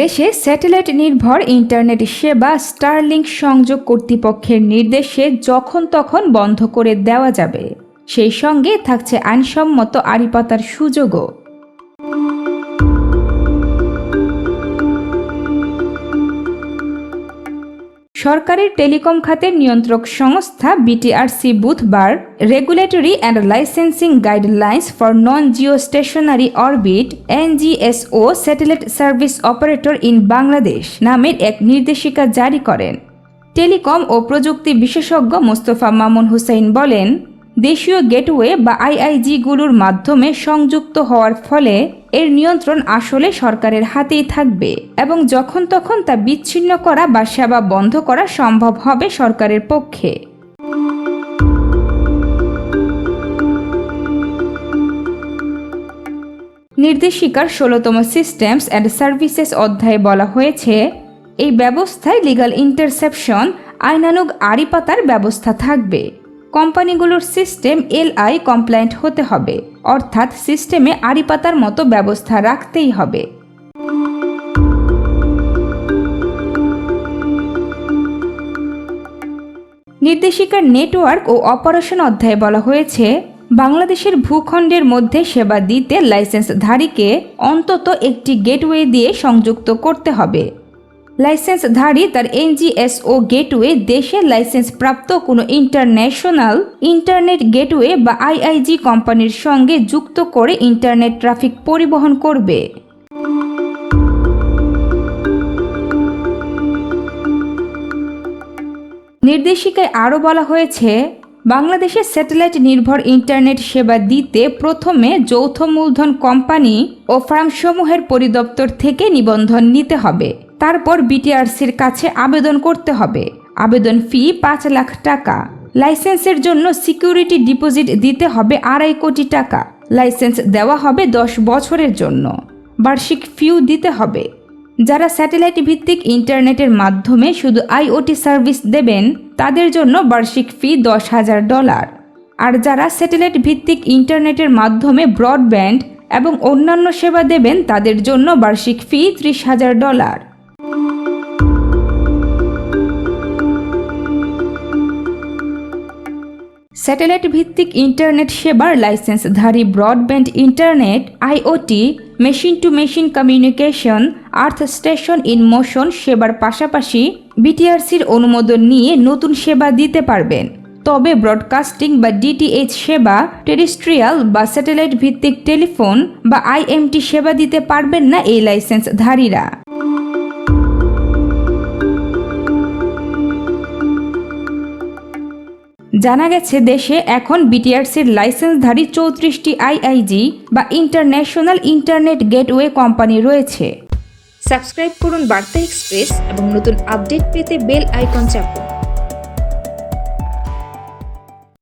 দেশে স্যাটেলাইট নির্ভর ইন্টারনেট সেবা স্টারলিংক সংযোগ কর্তৃপক্ষের নির্দেশে যখন তখন বন্ধ করে দেওয়া যাবে। সেই সঙ্গে থাকছে আইনসম্মত আড়িপাতার সুযোগও। সরকারের টেলিকম খাতের নিয়ন্ত্রক সংস্থা বিটিআরসি বুধবার regulatory and licensing guidelines for non geo stationary orbit NGSO satellite service operator in Bangladesh নামের এক নির্দেশিকা জারি করেন। টেলিকম ও প্রযুক্তি বিশেষজ্ঞ মোস্তফা মামুন হুসাইন বলেন দেশীয় গেটওয়ে বা আইআইজিগুলোর মাধ্যমে সংযুক্ত হওয়ার ফলে এর নিয়ন্ত্রণ আসলে সরকারের হাতেই থাকবে এবং যখন তখন তা বিচ্ছিন্ন করা বা সেবা বন্ধ করা সম্ভব হবে সরকারের পক্ষে। নির্দেশিকার ষোলোতম সিস্টেমস অ্যান্ড সার্ভিসেস অধ্যায়ে বলা হয়েছে, এই ব্যবস্থায় লিগাল ইন্টারসেপশন, আইনানুগ আড়িপাতার ব্যবস্থা থাকবে। কোম্পানিগুলোর সিস্টেম এলআই কমপ্লায়েন্ট হতে হবে, অর্থাৎ সিস্টেমে আড়িপাতার মতো ব্যবস্থা রাখতেই হবে। নির্দেশিকার নেটওয়ার্ক ও অপারেশন অধ্যায়ে বলা হয়েছে, বাংলাদেশের ভূখণ্ডের মধ্যে সেবা দিতে লাইসেন্সধারীকে অন্তত একটি গেটওয়ে দিয়ে সংযুক্ত করতে হবে। লাইসেন্সধারী তার এনজিএসও গেটওয়ে দেশের লাইসেন্স প্রাপ্ত কোনো ইন্টারন্যাশনাল ইন্টারনেট গেটওয়ে বা আইআইজি কোম্পানির সঙ্গে যুক্ত করে ইন্টারনেট ট্রাফিক পরিবহন করবে। নির্দেশিকায় আরও বলা হয়েছে, বাংলাদেশে স্যাটেলাইট নির্ভর ইন্টারনেট সেবা দিতে প্রথমে যৌথ মূলধন কোম্পানি ও ফার্মসমূহের পরিদপ্তর থেকে নিবন্ধন নিতে হবে। তারপর বিটিআরসির কাছে আবেদন করতে হবে। আবেদন ফি পাঁচ লাখ টাকা। লাইসেন্সের জন্য সিকিউরিটি ডিপোজিট দিতে হবে আড়াই কোটি টাকা। লাইসেন্স দেওয়া হবে দশ বছরের জন্য। বার্ষিক ফিউ দিতে হবে। যারা স্যাটেলাইট ভিত্তিক ইন্টারনেটের মাধ্যমে শুধু আইওটি সার্ভিস দেবেন, তাদের জন্য বার্ষিক ফি দশ হাজার ডলার। আর যারা স্যাটেলাইট ভিত্তিক ইন্টারনেটের মাধ্যমে ব্রডব্যান্ড এবং অন্যান্য সেবা দেবেন, তাদের জন্য বার্ষিক ফি ত্রিশ হাজার ডলার। স্যাটেলাইট ভিত্তিক ইন্টারনেট সেবার লাইসেন্সধারী broadband internet IoT machine to machine communication, earth station in motion সেবার পাশাপাশি বিটিআরসির অনুমোদন নিয়ে নতুন সেবা দিতে পারবেন। তবে ব্রডকাস্টিং বা ডিটিএইচ সেবা, টেরিস্ট্রিয়াল বা স্যাটেলাইট ভিত্তিক টেলিফোন বা আইএমটি সেবা দিতে পারবেন না এই লাইসেন্সধারীরা। জানা গেছে দেশে এখন বিটিআরসির লাইসেন্সধারী চৌত্রিশটি আইআইজি বা ইন্টারন্যাশনাল ইন্টারনেট গেটওয়ে কোম্পানি রয়েছে। সাবস্ক্রাইব করুন বার্তা এক্সপ্রেস এবং নতুন আপডেট পেতে বেল আইকন চাপুন।